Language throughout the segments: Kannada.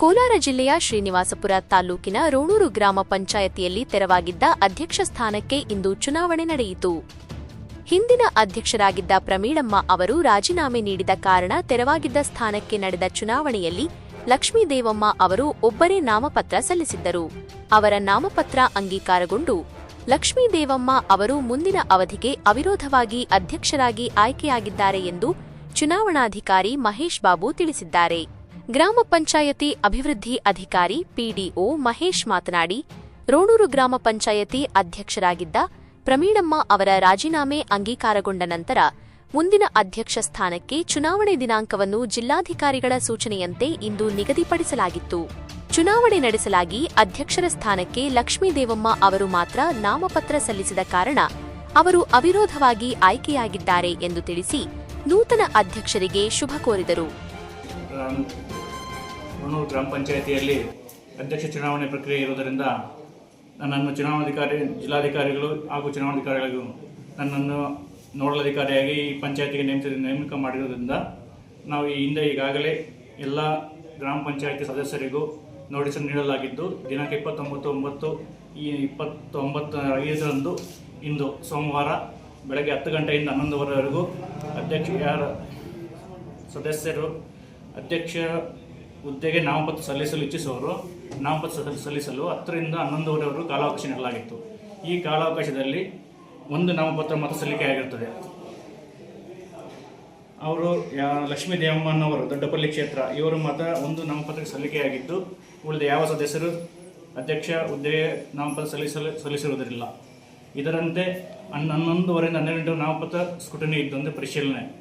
ಕೋಲಾರ ಜಿಲ್ಲೆಯ ಶ್ರೀನಿವಾಸಪುರ ತಾಲೂಕಿನ ರೋಣೂರು ಗ್ರಾಮ ಪಂಚಾಯತಿಯಲ್ಲಿ ತೆರವಾಗಿದ್ದ ಅಧ್ಯಕ್ಷ ಸ್ಥಾನಕ್ಕೆ ಇಂದು ಚುನಾವಣೆ ನಡೆಯಿತು. ಹಿಂದಿನ ಅಧ್ಯಕ್ಷರಾಗಿದ್ದ ಪ್ರಮೀಳಮ್ಮ ಅವರು ರಾಜೀನಾಮೆ ನೀಡಿದ ಕಾರಣ ತೆರವಾಗಿದ್ದ ಸ್ಥಾನಕ್ಕೆ ನಡೆದ ಚುನಾವಣೆಯಲ್ಲಿ ಲಕ್ಷ್ಮೀದೇವಮ್ಮ ಅವರು ಒಬ್ಬರೇ ನಾಮಪತ್ರ ಸಲ್ಲಿಸಿದ್ದರು. ಅವರ ನಾಮಪತ್ರ ಅಂಗೀಕಾರಗೊಂಡು ಲಕ್ಷ್ಮೀದೇವಮ್ಮ ಅವರು ಮುಂದಿನ ಅವಧಿಗೆ ಅವಿರೋಧವಾಗಿ ಅಧ್ಯಕ್ಷರಾಗಿ ಆಯ್ಕೆಯಾಗಿದ್ದಾರೆ ಎಂದು ಚುನಾವಣಾಧಿಕಾರಿ ಮಹೇಶ್ ಬಾಬು ತಿಳಿಸಿದ್ದಾರೆ. ಗ್ರಾಮ ಪಂಚಾಯತಿ ಅಭಿವೃದ್ಧಿ ಅಧಿಕಾರಿ ಪಿಡಿಒ ಮಹೇಶ್ ಮಾತನಾಡಿ, ರೋಣೂರು ಗ್ರಾಮ ಪಂಚಾಯತಿ ಅಧ್ಯಕ್ಷರಾಗಿದ್ದ ಪ್ರಮೀಳಮ್ಮ ಅವರ ರಾಜೀನಾಮೆ ಅಂಗೀಕಾರಗೊಂಡ ನಂತರ ಮುಂದಿನ ಅಧ್ಯಕ್ಷ ಸ್ಥಾನಕ್ಕೆ ಚುನಾವಣೆ ದಿನಾಂಕವನ್ನು ಜಿಲ್ಲಾಧಿಕಾರಿಗಳ ಸೂಚನೆಯಂತೆ ಇಂದು ನಿಗದಿಪಡಿಸಲಾಗಿತ್ತು. ಚುನಾವಣೆ ನಡೆಸಲಾಗಿ ಅಧ್ಯಕ್ಷರ ಸ್ಥಾನಕ್ಕೆ ಲಕ್ಷ್ಮೀದೇವಮ್ಮ ಅವರು ಮಾತ್ರ ನಾಮಪತ್ರ ಸಲ್ಲಿಸಿದ ಕಾರಣ ಅವರು ಅವಿರೋಧವಾಗಿ ಆಯ್ಕೆಯಾಗಿದ್ದಾರೆ ಎಂದು ತಿಳಿಸಿ ನೂತನ ಅಧ್ಯಕ್ಷರಿಗೆ ಶುಭ ಕೋರಿದರು. ಗ್ರಾಮ ಹೊನ್ನೂರು ಗ್ರಾಮ ಪಂಚಾಯಿತಿಯಲ್ಲಿ ಅಧ್ಯಕ್ಷ ಚುನಾವಣೆ ಪ್ರಕ್ರಿಯೆ ಇರುವುದರಿಂದ ನನ್ನನ್ನು ಚುನಾವಣಾಧಿಕಾರಿ, ಜಿಲ್ಲಾಧಿಕಾರಿಗಳು ಹಾಗೂ ಚುನಾವಣಾಧಿಕಾರಿಗಳು ನನ್ನನ್ನು ನೋಡಲಾಧಿಕಾರಿಯಾಗಿ ಈ ಪಂಚಾಯತಿಗೆ ನೇಮಿಸ ನೇಮಕ ಮಾಡಿರುವುದರಿಂದ ನಾವು ಈ ಹಿಂದೆ ಈಗಾಗಲೇ ಎಲ್ಲ ಗ್ರಾಮ ಪಂಚಾಯತಿ ಸದಸ್ಯರಿಗೂ ನೋಟಿಸ್ ನೀಡಲಾಗಿದ್ದು ದಿನಾಂಕ ಇಪ್ಪತ್ತೊಂಬತ್ತು ಒಂಬತ್ತು ಈ ಇಪ್ಪತ್ತೊಂಬತ್ತು ಐದರಂದು ಇಂದು ಸೋಮವಾರ ಬೆಳಗ್ಗೆ ಹತ್ತು ಗಂಟೆಯಿಂದ ಹನ್ನೊಂದುವರೆವರೆಗೂ ಅಧ್ಯಕ್ಷ ಯಾರ, ಸದಸ್ಯರು ಅಧ್ಯಕ್ಷ ಹುದ್ದೆಗೆ ನಾಮಪತ್ರ ಸಲ್ಲಿಸಲು ಇಚ್ಛಿಸುವವರು, ನಾಮಪತ್ರ ಸಲ್ಲಿ- ಸಲ್ಲಿಸಲು ಹತ್ತರಿಂದ ಹನ್ನೊಂದುವರೆವರೆಗೂ ಕಾಲಾವಕಾಶ ನೀಡಲಾಗಿತ್ತು. ಈ ಕಾಲಾವಕಾಶದಲ್ಲಿ ಒಂದು ನಾಮಪತ್ರ ಮಾತ್ರ ಸಲ್ಲಿಕೆಯಾಗಿರುತ್ತದೆ ಅವರು ಯಾ, ಲಕ್ಷ್ಮೀ ದೇವಮ್ಮನವರು ದೊಡ್ಡಪಲ್ಲಿ ಕ್ಷೇತ್ರ, ಇವರು ಮತ ಒಂದು ನಾಮಪತ್ರಕ್ಕೆ ಸಲ್ಲಿಕೆಯಾಗಿದ್ದು ಉಳಿದ ಯಾವ ಸದಸ್ಯರು ಅಧ್ಯಕ್ಷ ಹುದ್ದೆಗೆ ನಾಮಪತ್ರ ಸಲ್ಲಿಸಲು, ಸಲ್ಲಿಸಿರುವುದಿಲ್ಲ. ಇದರಂತೆ ಹನ್ನ ಹನ್ನೊಂದುವರೆಯಿಂದ ಹನ್ನೆರಡು ನಾಮಪತ್ರ ಸ್ಕುಟನಿ ಇದ್ದಂತೆ ಪರಿಶೀಲನೆ.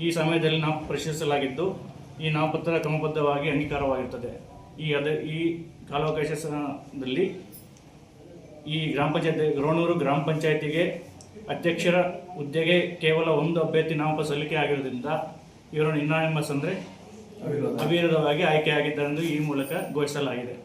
ಈ ಸಮಯದಲ್ಲಿ ನಾವು ಪರಿಶೀಲಿಸಲಾಗಿದ್ದು ಈ ನಾಮಪತ್ರ ಕ್ರಮಬದ್ಧವಾಗಿ ಅಂಗೀಕಾರವಾಗಿರ್ತದೆ. ಈ ಅದ ಈ ಕಾಲಾವಕಾಶದಲ್ಲಿ ಈ ಗ್ರಾಮ ಪಂಚಾಯತಿ ರೋಣೂರು ಗ್ರಾಮ ಪಂಚಾಯತಿಗೆ ಅಧ್ಯಕ್ಷರ ಹುದ್ದೆಗೆ ಕೇವಲ ಒಂದು ಅಭ್ಯರ್ಥಿ ನಾಮಪತ್ರ ಸಲ್ಲಿಕೆ ಆಗಿರೋದ್ರಿಂದ ಇವರನ್ನು ಇನ್ನಾನಿಮಸ್ ಅಂದರೆ ಅವಿರೋಧವಾಗಿ ಆಯ್ಕೆಯಾಗಿದ್ದಾರೆಂದು ಈ ಮೂಲಕ ಘೋಷಿಸಲಾಗಿದೆ.